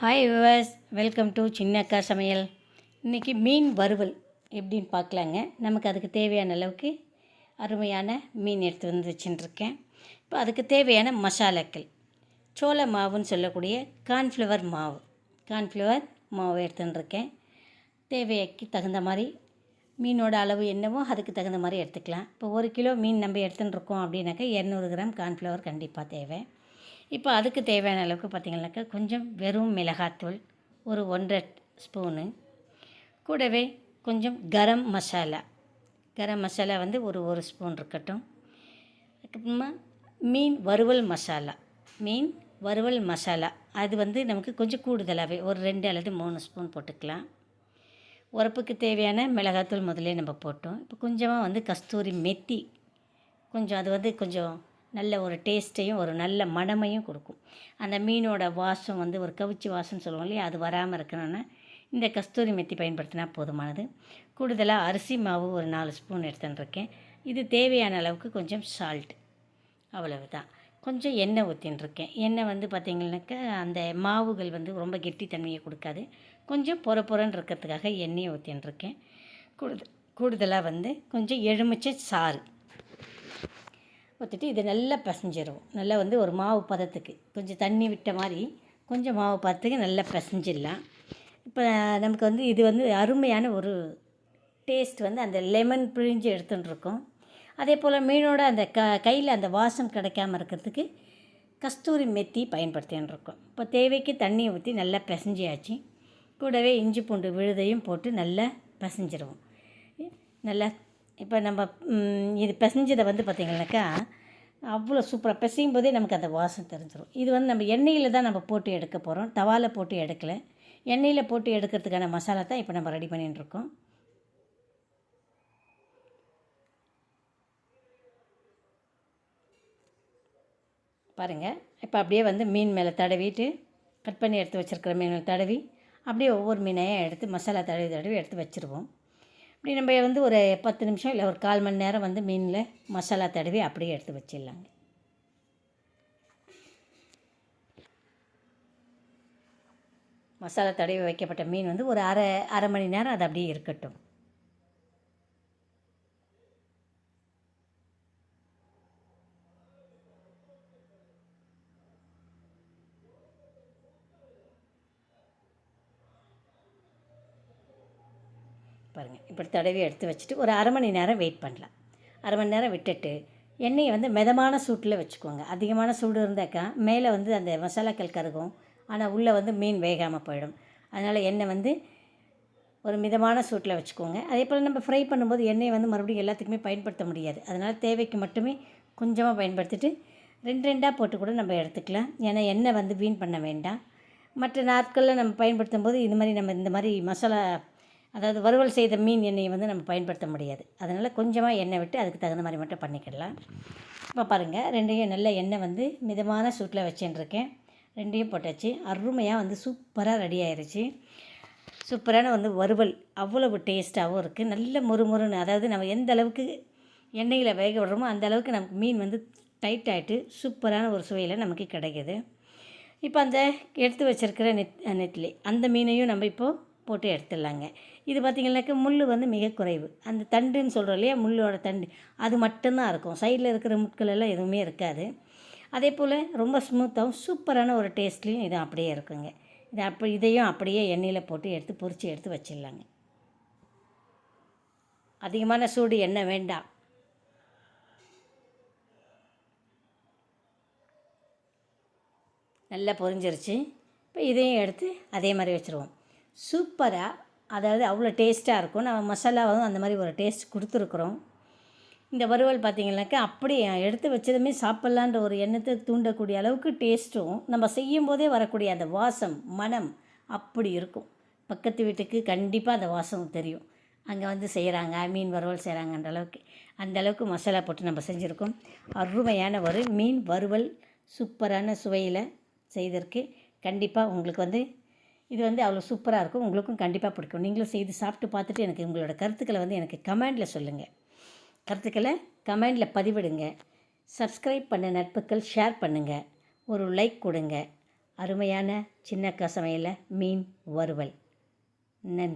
Hi viewers welcome to Chinnakka Samayal இன்றைக்கி மீன் வறுவல் எப்படின்னு பார்க்கலாங்க. நமக்கு அதுக்கு தேவையான அளவுக்கு அருமையான மீன் எடுத்து வந்து வச்சுட்டுருக்கேன் இப்போ அதுக்கு தேவையான மசாலாக்கள். சோள மாவுன்னு சொல்லக்கூடிய கார்ன்ஃப்ளவர் மாவு. கார்ன்ஃப்ளவர் மாவு எடுத்துட்டுருக்கேன் தேவைக்கு தகுந்த மாதிரி மீனோட அளவு என்னவோ அதுக்கு தகுந்த மாதிரி எடுத்துக்கலாம். இப்போ ஒரு கிலோ மீன் நம்ம எடுத்துன்னு இருக்கோம் அப்படின்னாக்கா இரநூறு கிராம் கார்ன்ஃப்ளவர் கண்டிப்பாக தேவை. இப்போ அதுக்கு தேவையான அளவுக்கு பார்த்திங்கனாக்கா கொஞ்சம் வெறும் மிளகாத்தூள் ஒரு ஒன்றரை ஸ்பூனு. கூடவே கொஞ்சம் கரம் மசாலா. கரம் மசாலா வந்து ஒரு ஒரு ஸ்பூன் இருக்கட்டும். அதுக்கப்புறமா மீன் வறுவல் மசாலா. மீன் வறுவல் மசாலா. அது வந்து நமக்கு கொஞ்சம் கூடுதலாகவே ஒரு ரெண்டு அல்லது மூணு ஸ்பூன் போட்டுக்கலாம். உரப்புக்கு தேவையான மிளகாத்தூள் முதலே நம்ம போட்டோம். இப்போ கொஞ்சமாக வந்து கஸ்தூரி மெத்தி கொஞ்சம் அது வந்து கொஞ்சம் நல்ல ஒரு டேஸ்ட்டையும் ஒரு நல்ல மணமையும் கொடுக்கும். அந்த மீனோட வாசம் வந்து ஒரு கவிச்சி வாசம்னு சொல்லுவோம் இல்லையா? அது வராமல் இருக்கணும்னா இந்த கஸ்தூரி மெத்தி பயன்படுத்தினா போதுமானது. கூடுதலாக அரிசி மாவு ஒரு நாலு ஸ்பூன் எடுத்துட்டுருக்கேன் இது தேவையான அளவுக்கு கொஞ்சம் சால்ட் அவ்வளவு தான் கொஞ்சம் எண்ணெய் ஊற்றின்ருக்கேன் எண்ணெய் வந்து பார்த்திங்கனாக்கா அந்த மாவுகள் வந்து ரொம்ப கெட்டித்தன்மையை கொடுக்காது. கொஞ்சம் பொற பொறன்னு இருக்கிறதுக்காக எண்ணெயை ஊற்றின்ருக்கேன் கூடுதல் கூடுதலாக வந்து கொஞ்சம் எலுமிச்சை சாறு. ஊற்றிட்டு இதை நல்லா பிசைஞ்சிருவோம். நல்லா வந்து ஒரு மாவு பதத்துக்கு. கொஞ்சம் தண்ணி விட்ட மாதிரி கொஞ்சம் மாவு பதத்துக்கு நல்லா பிசைஞ்சிடலாம். இப்போ நமக்கு வந்து இது வந்து அருமையான ஒரு டேஸ்ட் வந்து அந்த லெமன் பிழிஞ்சு எடுத்துட்டுருக்கோம் அதே போல் மீனோட அந்த க கையில் அந்த வாசம் கிடைக்காம இருக்கிறதுக்கு கஸ்தூரி மெத்தி பயன்படுத்தின்னு இருக்கோம். இப்போ தேவைக்கு தண்ணியை ஊற்றி நல்லா பிசைஞ்சியாச்சு. கூடவே இஞ்சி பூண்டு விழுதையும் போட்டு நல்லா பிசைஞ்சிருவோம். நல்லா இப்போ நம்ம இது பிசைஞ்சதை வந்து பார்த்திங்கனாக்கா அவ்வளோ சூப்பராக பிசையும் போதே நமக்கு அந்த வாசம் தெரிஞ்சிடும் இது வந்து நம்ம எண்ணெயில் தான் நம்ம போட்டு எடுக்க போகிறோம் தவாவில் போட்டு எடுக்கலை. எண்ணெயில் போட்டு எடுக்கிறதுக்கான மசாலா தான் இப்போ நம்ம ரெடி பண்ணிட்டுருக்கோம் பாருங்கள் இப்போ அப்படியே வந்து மீன் மேலே தடவிட்டு கட் பண்ணி எடுத்து வச்சுருக்கிற மீன் தடவி அப்படியே ஒவ்வொரு மீனையும் எடுத்து மசாலா தடவி தடவி எடுத்து வச்சுருவோம். இப்படி நம்ம வந்து ஒரு பத்து நிமிஷம் இல்லை ஒரு கால் மணி நேரம் வந்து மீனில் மசாலா தடவி அப்படியே எடுத்து வச்சிடலாங்க. மசாலா தடவி வைக்கப்பட்ட மீன் வந்து ஒரு அரை அரை மணி நேரம் அது அப்படியே இருக்கட்டும். பாருங்கள் இப்படி தடவி எடுத்து வச்சுட்டு ஒரு அரை மணி நேரம் வெயிட் பண்ணலாம். அரை மணி நேரம் விட்டுட்டு எண்ணெயை வந்து மிதமான சூட்டில் வச்சுக்கோங்க. அதிகமான சூடு இருந்தாக்கா மேலே வந்து அந்த மசாலாக்கள் கருகும். ஆனால் உள்ளே வந்து மீன் வேகாமல் போயிடும். அதனால் எண்ணெய் வந்து ஒரு மிதமான சூட்டில் வச்சுக்கோங்க. அதே போல் நம்ம ஃப்ரை பண்ணும்போது எண்ணெயை வந்து மறுபடியும் எல்லாத்துக்குமே பயன்படுத்த முடியாது. அதனால் தேவைக்கு மட்டுமே கொஞ்சமாக பயன்படுத்திட்டு ரெண்டு ரெண்டாக போட்டு கூட நம்ம எடுத்துக்கலாம். ஏன்னா எண்ணெய் வந்து வீண் பண்ண வேண்டாம். மற்ற நாட்களில் நம்ம பயன்படுத்தும் போது இது மாதிரி நம்ம இந்த மாதிரி மசாலா அதாவது வறுவல் செய்த மீன் எண்ணெயை வந்து நம்ம பயன்படுத்த முடியாது. அதனால் கொஞ்சமாக எண்ணெய் விட்டு அதுக்கு தகுந்த மாதிரி மட்டும் பண்ணிக்கிடலாம். இப்போ பாருங்கள் ரெண்டையும் நல்ல எண்ணெய் வந்து மிதமான சூட்டில் வச்சுட்டுருக்கேன். ரெண்டையும் போட்டாச்சு. அருமையாக வந்து சூப்பராக ரெடி ஆயிடுச்சு சூப்பரான வந்து வறுவல். அவ்வளவு டேஸ்ட்டாகவும் இருக்குது நல்ல முறுமுறுன்னு அதாவது நம்ம எந்த அளவுக்கு எண்ணெயில் வேக விடுறோமோ அந்த அளவுக்கு நமக்கு மீன் வந்து டைட் ஆகிட்டு சூப்பரான ஒரு சுவையில் நமக்கு கிடைக்கிது. இப்போ அந்த எடுத்து வச்சிருக்கிற நெத் நெத்திலி அந்த மீனையும் நம்ம இப்போது போட்டு எடுத்துடலாங்க. இது பார்த்திங்கனாக்கா முள் வந்து மிக குறைவு. அந்த தண்டுன்னு சொல்கிறோம் இல்லையா? முள்ளோட தண்டு. அது மட்டும்தான் இருக்கும். சைடில் இருக்கிற முட்கள் எல்லாம் எதுவுமே இருக்காது. அதே போல் ரொம்ப ஸ்மூத்தாகவும் சூப்பரான ஒரு டேஸ்ட்லேயும் இது அப்படியே இருக்குங்க. இது அப்போ இதையும் அப்படியே எண்ணெயில் போட்டு எடுத்து பொரித்து எடுத்து வச்சிடலாங்க. அதிகமான சூடு எண்ணெய் வேண்டாம். நல்லா பொரிஞ்சிருச்சு. இப்போ இதையும் எடுத்து அதே மாதிரி வச்சுருவோம். சூப்பராக அதாவது அவ்வளோ டேஸ்ட்டாக இருக்கும். நம்ம மசாலாவும் அந்த மாதிரி ஒரு டேஸ்ட் கொடுத்துருக்குறோம். இந்த வறுவல் பார்த்திங்கனாக்கா அப்படி எடுத்து வச்சதுமே சாப்பிட்லான்ற ஒரு எண்ணத்தை தூண்டக்கூடிய அளவுக்கு டேஸ்ட்டும் நம்ம செய்யும் போதே வரக்கூடிய அந்த வாசம் மனம் அப்படி இருக்கும். பக்கத்து வீட்டுக்கு கண்டிப்பாக அந்த வாசம் தெரியும். அங்கே வந்து செய்கிறாங்க மீன் வறுவல் செய்கிறாங்கன்ற அளவுக்கு. அந்த அளவுக்கு மசாலா போட்டு நம்ம செஞ்சுருக்கோம். அருமையான ஒரு மீன் வறுவல் சூப்பரான சுவையில் செய்திருக்கு. கண்டிப்பாக உங்களுக்கு வந்து இது வந்து அவ்வளோ சூப்பராக இருக்கும். உங்களுக்கும் கண்டிப்பாக பிடிக்கும். நீங்களும் செய்து சாப்பிட்டு பார்த்துட்டு எனக்கு உங்களோட கருத்துக்களை வந்து எனக்கு கமெண்டில் சொல்லுங்கள் கருத்துக்களை கமெண்டில் பதிவிடுங்க. சப்ஸ்கிரைப் பண்ண நட்புகள் ஷேர் பண்ணுங்கள் ஒரு லைக் கொடுங்க. அருமையான சின்ன சமையலில் மீன் வறுவல். நன்றி.